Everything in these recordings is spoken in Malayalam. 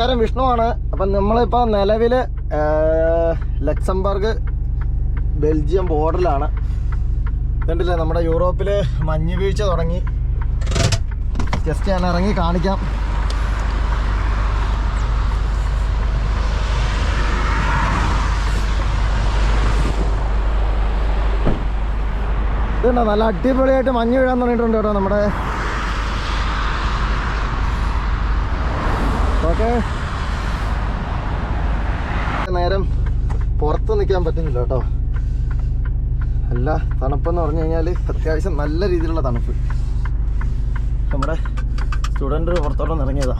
നമസ്കാരം വിഷ്ണുവാണ്. അപ്പം നമ്മളിപ്പോൾ നിലവിൽ ലക്സംബർഗ് ബെൽജിയം ബോർഡറിലാണ്. കണ്ടില്ലേ നമ്മുടെ യൂറോപ്പിൽ മഞ്ഞ് വീഴ്ച തുടങ്ങി. ജസ്റ്റ് ഞാൻ ഇറങ്ങി കാണിക്കാം. ഇതുണ്ടോ നല്ല അടിപൊളിയായിട്ട് മഞ്ഞ് വീഴാൻ തുടങ്ങിയിട്ടുണ്ട് കേട്ടോ നമ്മുടെ നേരം പുറത്ത് നിൽക്കാൻ പറ്റുന്നില്ല കേട്ടോ. അല്ല തണുപ്പെന്ന് പറഞ്ഞു കഴിഞ്ഞാൽ അത്യാവശ്യം നല്ല രീതിയിലുള്ള തണുപ്പ്. നമ്മുടെ സ്റ്റുഡന്റ് പുറത്തോട്ടം ഇറങ്ങിയതാ.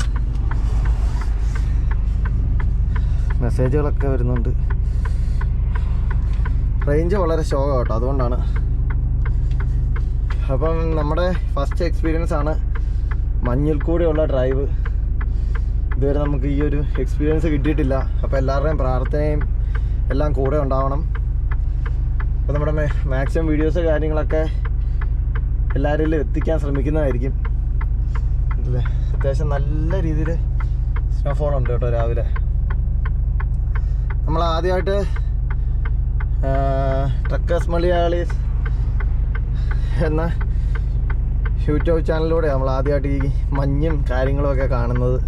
മെസ്സേജുകളൊക്കെ വരുന്നുണ്ട്. റേഞ്ച് വളരെ ശോകം കേട്ടോ അതുകൊണ്ടാണ്. അപ്പം നമ്മുടെ ഫസ്റ്റ് എക്സ്പീരിയൻസ് ആണ് മഞ്ഞിൽ കൂടെയുള്ള ഡ്രൈവ് ഇതുവരെ നമുക്ക് ഈ ഒരു എക്സ്പീരിയൻസ് കിട്ടിയിട്ടില്ല. അപ്പോൾ എല്ലാവരുടെയും പ്രാർത്ഥനയും എല്ലാം കൂടെ ഉണ്ടാവണം. അപ്പോൾ നമ്മുടെ മാക്സിമം വീഡിയോസ് കാര്യങ്ങളൊക്കെ എല്ലാവരിലും എത്തിക്കാൻ ശ്രമിക്കുന്നതായിരിക്കും. അല്ലേ? അത്യാവശ്യം നല്ല രീതിയിൽ സ്നോഫോൾ ഉണ്ട് കേട്ടോ രാവിലെ. നമ്മൾ ആദ്യമായിട്ട് ട്രക്കേഴ്സ് മലയാളീസ് എന്ന യൂട്യൂബ് ചാനലിലൂടെ നമ്മൾ ആദ്യമായിട്ട് ഈ മഞ്ഞും കാര്യങ്ങളുമൊക്കെ കാണുന്നത്.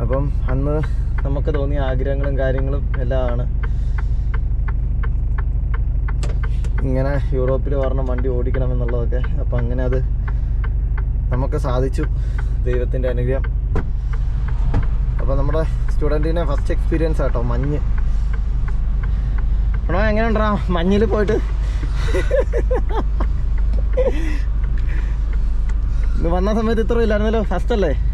അപ്പം അന്ന് നമുക്ക് തോന്നിയ ആഗ്രഹങ്ങളും കാര്യങ്ങളും എല്ലാമാണ് ഇങ്ങനെ യൂറോപ്പിൽ പറഞ്ഞ വണ്ടി ഓടിക്കണം എന്നുള്ളതൊക്കെ അപ്പം അങ്ങനെ അത് നമുക്ക് സാധിച്ചു. ദൈവത്തിന്റെ അനുഗ്രഹം. അപ്പോൾ നമ്മുടെ സ്റ്റുഡന്റിന്റെ ഫസ്റ്റ് എക്സ്പീരിയൻസ് ആട്ടോ മഞ്ഞ്. ആണോ എങ്ങനെയുണ്ടാ? മഞ്ഞിൽ പോയിട്ട്. വന്ന സമയത്ത് ഇത്രയും ഇല്ലായിരുന്നല്ലോ ഫസ്റ്റ് അല്ലേ?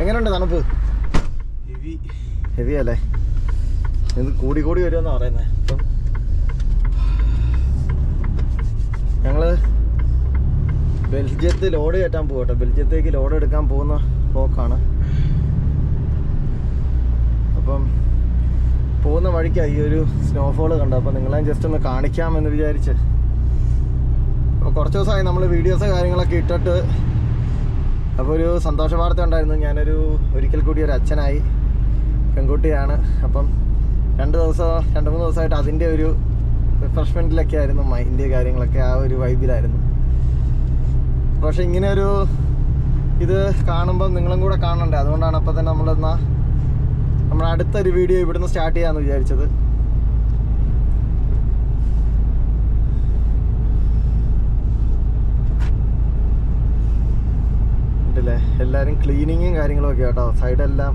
എങ്ങനെയുണ്ട് തണുപ്പ്? ഹെവി ഹെവി അല്ലേ? ഇത് കൂടി കൂടി വരുമെന്നാ പറയുന്നത് അപ്പം ഞങ്ങൾ ബെൽജിയത്ത് ലോഡ് കയറ്റാൻ പോകട്ടെ ബെൽജിയത്തേക്ക് ലോഡ് എടുക്കാൻ പോകുന്ന പോക്കാണ്. അപ്പം പോകുന്ന വഴിക്കാണ് ഈ ഒരു സ്നോഫോൾ കണ്ടത്. അപ്പം നിങ്ങളെ ജസ്റ്റ് ഒന്ന് കാണിക്കാമെന്ന് വിചാരിച്ച്. അപ്പോൾ കുറച്ച് ദിവസമായി നമ്മൾ വീഡിയോസ് കാര്യങ്ങളൊക്കെ ഇട്ടിട്ട് അപ്പോൾ ഒരു സന്തോഷ വാർത്ത ഉണ്ടായിരുന്നു. ഞാനൊരു ഒരിക്കൽ കൂടി ഒരു അച്ഛനായി പെൺകുട്ടിയാണ്. അപ്പം രണ്ട് ദിവസം രണ്ട് മൂന്ന് ദിവസമായിട്ട് അതിന്റെ ഒരു റിഫ്രഷ്മെന്റിലൊക്കെ ആയിരുന്നു മൈൻഡ് കാര്യങ്ങളൊക്കെ ആ ഒരു വൈബിലായിരുന്നു പക്ഷെ ഇങ്ങനെ ഒരു ഇത് കാണുമ്പോൾ നിങ്ങളും കൂടെ കാണണ്ടേ? അതുകൊണ്ടാണ് അപ്പോൾ തന്നെ നമ്മളെന്നാ നമ്മുടെ അടുത്തൊരു വീഡിയോ ഇവിടുന്ന് സ്റ്റാർട്ട് ചെയ്യാമെന്ന് വിചാരിച്ചത്. ഉണ്ടല്ലേ? എല്ലാവരും ക്ലീനിങ്ങും കാര്യങ്ങളും ഒക്കെ കേട്ടോ സൈഡെല്ലാം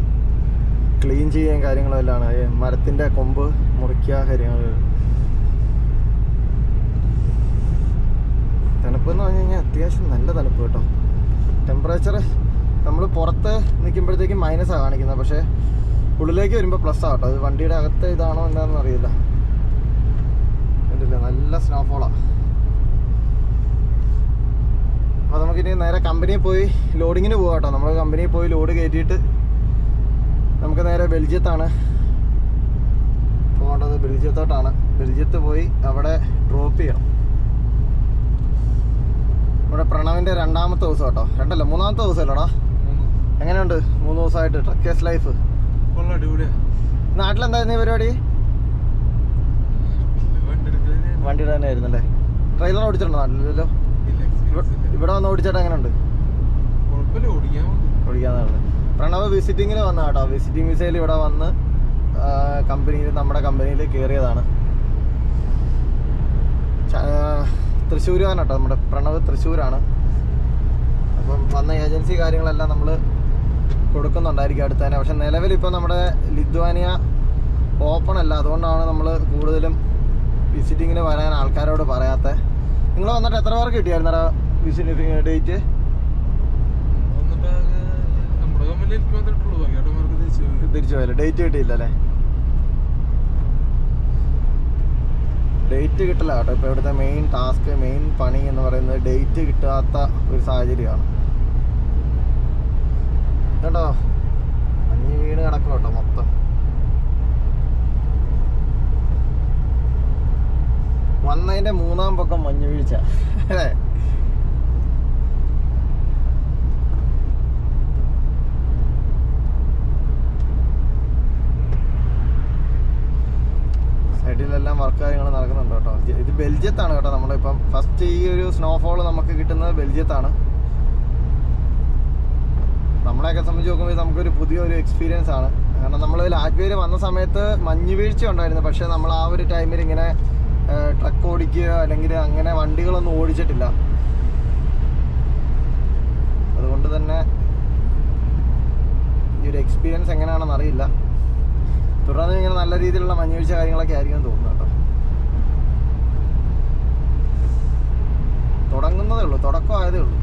ക്ലീൻ ചെയ്യാൻ കാര്യങ്ങളും എല്ലാം മരത്തിന്റെ കൊമ്പ് മുറിക്കുക കാര്യങ്ങൾ. തണുപ്പ് എന്ന് പറഞ്ഞു കഴിഞ്ഞാൽ അത്യാവശ്യം നല്ല തണുപ്പ് കേട്ടോ. ടെമ്പറേച്ചർ നമ്മൾ പുറത്ത് നിൽക്കുമ്പോഴത്തേക്കും മൈനസാണ് കാണിക്കുന്നത്. പക്ഷേ ഉള്ളിലേക്ക് വരുമ്പോൾ പ്ലസ് ആട്ടോ അത് വണ്ടിയുടെ അകത്ത് ഇതാണോ എന്താണെന്ന് അറിയില്ല. കണ്ടില്ല? നല്ല സ്നോഫോളാണ് അപ്പോൾ നമുക്കിനി നേരെ കമ്പനിയിൽ പോയി ലോഡിങ്ങിന് പോകാം കേട്ടോ. നമ്മൾ കമ്പനിയിൽ പോയി ലോഡ് കയറ്റിയിട്ട് നമുക്ക് നേരെ ബെൽജിയത്താണ്. പോകേണ്ടത് ബെൽജിയത്തോട്ടാണ്. ബെൽജിയത്ത് പോയി അവിടെ ഡ്രോപ്പ് ചെയ്യണം. ഇവിടെ പ്രണവിന്റെ രണ്ടാമത്തെ ദിവസം കേട്ടോ. രണ്ടല്ല മൂന്നാമത്തെ ദിവസമല്ലോടാ. എങ്ങനെയുണ്ട്? മൂന്ന് ദിവസമായിട്ട്. Truckers life. നാട്ടിലെന്തായിരുന്നു ഈ പരിപാടി? വണ്ടി തന്നെ ആയിരുന്നല്ലേ ട്രെയിലർ ഓടിച്ചിട്ടുണ്ടോ നാട്ടിലല്ലോ? ഇവിടെ വന്ന് ഓടിച്ചിട്ട് എങ്ങനെയുണ്ട്? ഓടിക്കാന്നാണ് പ്രണവ് വിസിറ്റിങ്ങിന് വന്ന കേട്ടോ. വിസിറ്റിംഗ് വിസയിൽ ഇവിടെ വന്ന് കമ്പനിയിൽ നമ്മുടെ കമ്പനിയിൽ കയറിയതാണ്. തൃശ്ശൂരാണ് കേട്ടോ നമ്മുടെ പ്രണവ് തൃശ്ശൂരാണ്. അപ്പം വന്ന ഏജൻസി കാര്യങ്ങളെല്ലാം നമ്മൾ കൊടുക്കുന്നുണ്ടായിരിക്കും അടുത്ത് തന്നെ. പക്ഷെ നിലവിൽ ഇപ്പോൾ നമ്മുടെ ലിത്വാനിയ ഓപ്പൺ അല്ല. അതുകൊണ്ടാണ് നമ്മൾ കൂടുതലും വിസിറ്റിങ്ങിന് വരാൻ ആൾക്കാരോട് പറയാത്തത് നിങ്ങൾ വന്നിട്ട് എത്ര പേർക്ക് കിട്ടിയായിരുന്നു ഡേറ്റ്? തിരിച്ചു പോയല്ലേ ഡേറ്റ് കിട്ടിയില്ല അല്ലേ? ഡേറ്റ് കിട്ടില്ല കേട്ടോ. ഇപ്പോൾ ഇവിടുത്തെ മെയിൻ ടാസ്ക് മെയിൻ പണി എന്ന് പറയുന്നത് ഡേറ്റ് കിട്ടാത്ത ഒരു സാഹചര്യമാണ്. കേട്ടോ മഞ്ഞ് വീണ് കിടക്കും കേട്ടോ മൊത്തം? വന്നതിന്റെ മൂന്നാം പക്കം മഞ്ഞു വീഴ്ച. അല്ലേ? സൈഡിലെല്ലാം വർക്ക് കാര്യങ്ങൾ നടക്കുന്നുണ്ട് കേട്ടോ. ഇത് ബെൽജിയത്താണ് കേട്ടോ നമ്മളിപ്പം ഫസ്റ്റ് ഈ ഒരു സ്നോഫോൾ നമുക്ക് കിട്ടുന്നത് ബെൽജിയത്താണ്. നമ്മളെയൊക്കെ സംബന്ധിച്ച് നോക്കുമ്പോൾ നമുക്കൊരു പുതിയൊരു എക്സ്പീരിയൻസ് ആണ്. കാരണം നമ്മൾ ലാറ്റ്വിയയിൽ വന്ന സമയത്ത് മഞ്ഞ് വീഴ്ച ഉണ്ടായിരുന്നു. പക്ഷേ നമ്മൾ ആ ഒരു ടൈമിൽ ഇങ്ങനെ ട്രക്ക് ഓടിക്കുക അല്ലെങ്കിൽ അങ്ങനെ വണ്ടികളൊന്നും ഓടിച്ചിട്ടില്ല. അതുകൊണ്ട് തന്നെ ഈ ഒരു എക്സ്പീരിയൻസ് എങ്ങനെയാണെന്ന് അറിയില്ല. തുടർന്ന് ഇങ്ങനെ നല്ല രീതിയിലുള്ള മഞ്ഞ് വീഴ്ച കാര്യങ്ങളൊക്കെ ആയിരിക്കും തോന്നുന്നു കേട്ടോ. തുടങ്ങുന്നതേ ഉള്ളൂ തുടക്കമായതേ ഉള്ളൂ.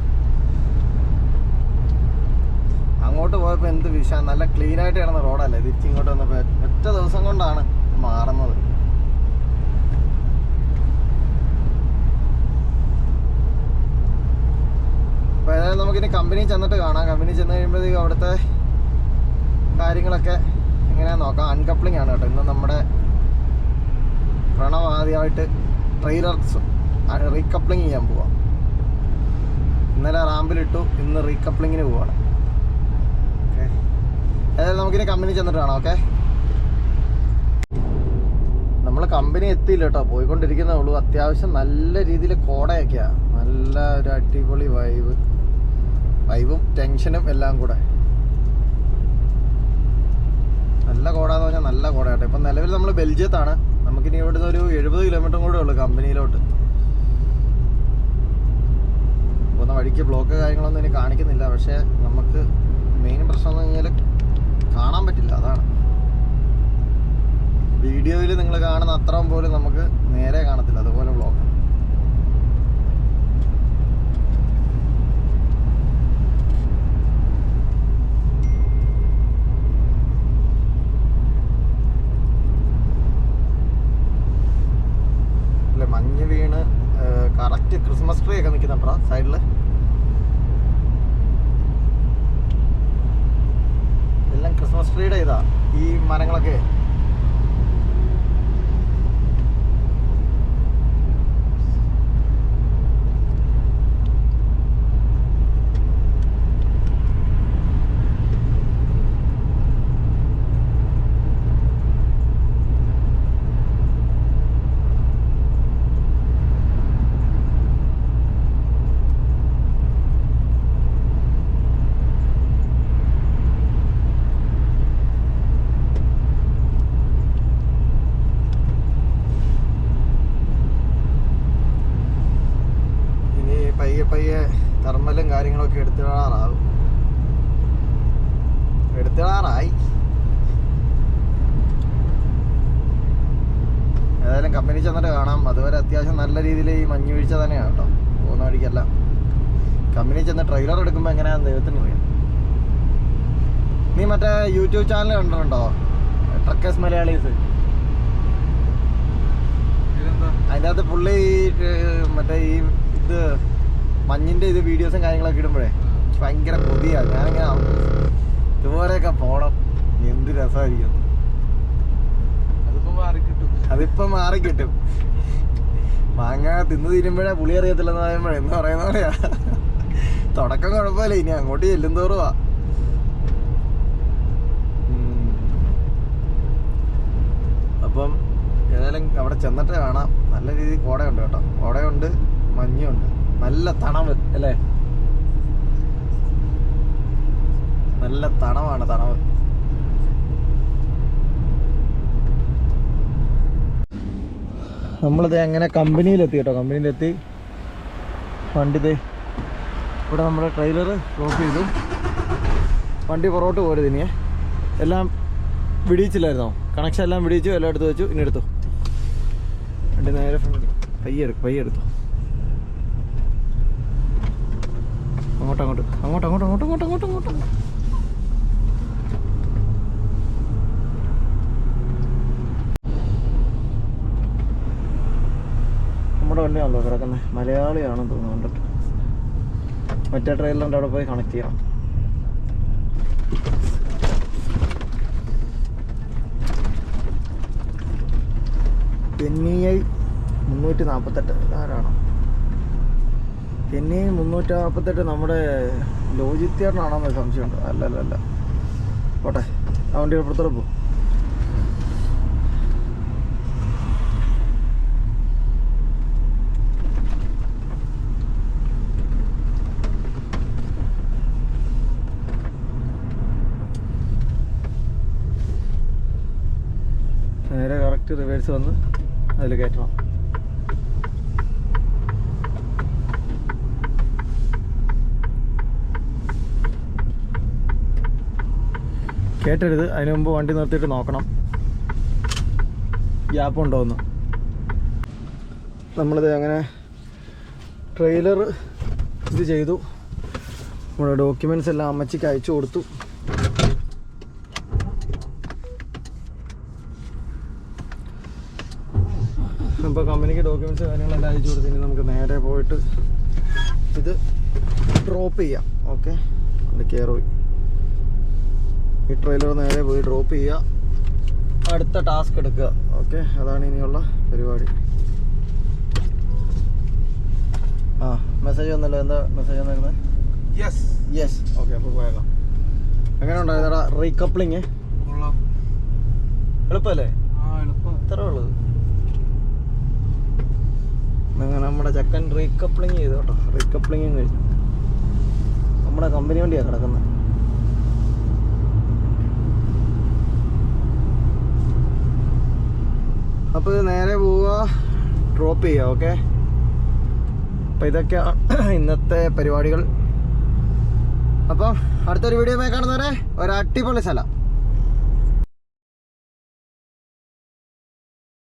അങ്ങോട്ട് പോയപ്പോൾ എന്ത് വിഷ നല്ല ക്ലീൻ ആയിട്ട് കിടന്ന റോഡല്ലേ തിരിച്ചിങ്ങോട്ട് വന്നപ്പോൾ ഒറ്റ ദിവസം കൊണ്ടാണ് മാറുന്നത്. അപ്പോൾ ഏതായാലും നമുക്കിനി കമ്പനി ചെന്നിട്ട് കാണാം. കമ്പനി ചെന്ന് കഴിയുമ്പോഴത്തേക്കും അവിടുത്തെ കാര്യങ്ങളൊക്കെ എങ്ങനെയാണെന്ന് നോക്കാം. അൺകപ്ലിംഗ് ആണ് കേട്ടോ. ഇന്ന് നമ്മുടെ പ്രണവ് ആദ്യമായിട്ട് ട്രെയിലർ റീകപ്ലിംഗ് ചെയ്യാൻ പോവാം. ഇന്നലെ റാമ്പിലിട്ടു ഇന്ന് റീകപ്ലിങ്ങിന് പോവാണ്. ഓക്കെ. ഏതായാലും നമുക്കിനി കമ്പനി ചെന്നിട്ട് കാണാം ഓക്കെ? നമ്മൾ കമ്പനി എത്തിയില്ല കേട്ടോ. പോയിക്കൊണ്ടിരിക്കുന്നേ ഉള്ളൂ. അത്യാവശ്യം നല്ല രീതിയിൽ കോടയൊക്കെയാണ് നല്ല ഒരു അടിപൊളി വൈബ് വൈബും ടെൻഷനും എല്ലാം കൂടെ. നല്ല കോടാന്ന് പറഞ്ഞാൽ നല്ല കോട കേട്ടോ. ഇപ്പം നിലവിൽ നമ്മൾ ബെൽജിയത്താണ്. നമുക്കിനി ഇവിടുന്ന് ഒരു എഴുപത് കിലോമീറ്റർ കൂടെ ഉള്ളൂ കമ്പനിയിലോട്ട്. പോകുന്ന വഴിക്ക് ബ്ലോക്ക് കാര്യങ്ങളൊന്നും ഇനി കാണിക്കുന്നില്ല. പക്ഷേ നമുക്ക് മെയിൻ പ്രശ്നം എന്ന് കഴിഞ്ഞാൽ കാണാൻ പറ്റില്ല. അതാണ്. വീഡിയോയിൽ നിങ്ങൾ കാണുന്ന അത്രയും പോലും നമുക്ക് നേരെ കാണത്തില്ല. അതുപോലെ ബ്ലോക്ക് അല്ല മഞ്ഞ് വീണ് കറക്റ്റ് ക്രിസ്മസ് ട്രീ ഒക്കെ നിൽക്കുന്നുണ്ടോ സൈഡിൽ എല്ലാം ക്രിസ്മസ് ട്രീയുടെ ഇതാ ഈ മരങ്ങളൊക്കെ. കാര്യങ്ങളൊക്കെ എടുത്തിടാറാകും എടുത്തിടാറായി ഏതായാലും കമ്പനി ചെന്നിട്ട് കാണാം. അതുവരെ അത്യാവശ്യം നല്ല രീതിയിൽ ഈ മഞ്ഞ് വീഴ്ച തന്നെയാണ് കേട്ടോ. പോകുന്ന വഴിക്കല്ല. കമ്പനി ചെന്ന് ട്രെയിലർ എടുക്കുമ്പോൾ എങ്ങനെയാണെന്ന് ദൈവത്തിന് അറിയാം. നീ മറ്റേ യൂട്യൂബ് ചാനൽ കണ്ടിട്ടുണ്ടോ? ട്രക്കേഴ്സ് മലയാളീസ്? അതിന്റെ അകത്ത് പുള്ളി ഈ മറ്റേ ഈ ഇത് മഞ്ഞിന്റെ ഇത് വീഡിയോസും കാര്യങ്ങളൊക്കെ ഇടുമ്പോഴേ ഭയങ്കര കൊതിയാ. ഞാനിങ്ങനെ ഇതുപോലെയൊക്കെ പോണം. എന്ത് രസമായിരിക്കും. അതിപ്പോ മാറി കിട്ടും മാങ്ങ തിന്നു തീരുമ്പോഴേ പുളി അറിയത്തില്ലെന്ന് പറയുമ്പോഴേ എന്ന് പറയുന്ന പോലെയാ. തുടക്കം കുഴപ്പമില്ല. ഇനി അങ്ങോട്ട് ചെല്ലും തോറുവാ. അപ്പം ഏതായാലും അവിടെ ചെന്നിട്ട് കാണാം. നല്ല രീതിയിൽ കോടയുണ്ട് കേട്ടോ. കോടയുണ്ട് മഞ്ഞുണ്ട്. നല്ല തണവ് അല്ലേ? നല്ല തണവാണ് തണവ്. നമ്മളിത് എങ്ങനെ കമ്പനിയിലെത്തി കേട്ടോ കമ്പനിയിലെത്തി. വണ്ടി ദേ ഇവിടെ നമ്മുടെ ട്രെയിലർ ക്ലോസ് ചെയ്തു. വണ്ടി പുറകോട്ട് പോരുത് ഇനിയെ. എല്ലാം വിടിയിച്ചില്ലായിരുന്നോ? കണക്ഷൻ എല്ലാം വിടിയിച്ചു എല്ലാം എടുത്ത് വെച്ചു ഇനി എടുത്തു? വണ്ടി നേരെ ഫ്രണ്ട് പയ്യെ എടുക്കും പയ്യെ എടുത്തു അങ്ങോട്ട് അങ്ങോട്ട് അങ്ങോട്ട് അങ്ങോട്ട് അങ്ങോട്ട് അങ്ങോട്ട് അങ്ങോട്ട് അങ്ങോട്ട്. നമ്മുടെ വണ്ടിയാണല്ലോ കിടക്കുന്നത് മലയാളിയാണെന്ന് തോന്നുന്നു മറ്റേ ട്രെയിലറിന്റെ അവിടെ പോയി കണക്ട് ചെയ്യണം. എൻ ഇ ഐ മുന്നൂറ്റി നാൽപ്പത്തെട്ട് ആരാണോ പിന്നെ മുന്നൂറ്റി നാൽപ്പത്തെട്ട് നമ്മുടെ ലോജിത്തേട്ടനാണോന്ന് സംശയമുണ്ട്. അല്ല അല്ല അല്ല പോട്ടെ ആ വണ്ടി പുറത്തോടെ പോകും നേരെ കറക്റ്റ് റിവേഴ്സ് വന്ന് അതിൽ കയറ്റണം. കേട്ടരുത്. അതിന് മുമ്പ് വണ്ടി നിർത്തിയിട്ട് നോക്കണം. ഗ്യാപ്പ് ഉണ്ടോന്ന്. നമ്മളിത് അങ്ങനെ ട്രെയിലർ ഇത് ചെയ്തു. നമ്മുടെ ഡോക്യുമെന്റ്സ് എല്ലാം അമ്മച്ചിക്ക് അയച്ചു കൊടുത്തു. ഇപ്പോൾ കമ്പനിക്ക് ഡോക്യുമെന്റ്സ് കാര്യങ്ങളെല്ലാം അയച്ചു കൊടുത്തു. ഇനി നമുക്ക് നേരെ പോയിട്ട് ഇത് ഡ്രോപ്പ് ചെയ്യാം. ഓക്കെ പോയി ഈ ട്രെയിലർ നേരെ പോയി ഡ്രോപ്പ് ചെയ്യുക. അടുത്ത ടാസ്ക് എടുക്കുക. ഓക്കെ അതാണ് ഇനിയുള്ള പരിപാടി. ആ മെസ്സേജ് വന്നല്ലോ. എന്താ മെസ്സേജ് വന്നേക്കുന്നത് യെസ് യെസ് ഓക്കെ അപ്പോൾ പോയേക്കാം. എങ്ങനെ ഉണ്ടായിരുന്നടാ റീകപ്ലിങ് എളുപ്പല്ലേ? എളുപ്പമല്ലേ ഇത്ര ഉള്ളത് അങ്ങനെ നമ്മുടെ ചക്കൻ റീകപ്ലിങ് ചെയ്തു കേട്ടോ. റീകപ്ലിങ്ങും കഴിഞ്ഞു. നമ്മുടെ കമ്പനി വണ്ടിയാണ് കിടക്കുന്നത് അപ്പോൾ ഇത് നേരെ പോവുക ഡ്രോപ്പ് ചെയ്യുക ഓക്കെ അപ്പോൾ ഇതൊക്കെ ഇന്നത്തെ പരിപാടികൾ. അപ്പം അടുത്തൊരു വീഡിയോ കാണുന്നവരെ ഒരു അടിപൊളി സ്ഥലം.